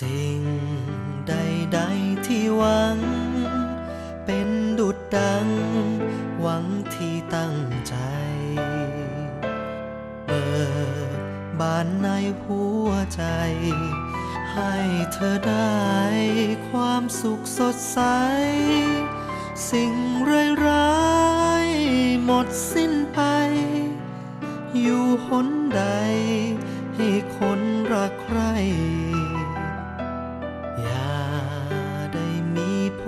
สิ่งใดๆที่หวัง เป็นดุดดัง หวังที่ตั้งใจเปิดบานในหัวใจ ให้เธอได้ความสุขสดใส สิ่งร้ายๆหมดสิ้นไป อยู่หนใด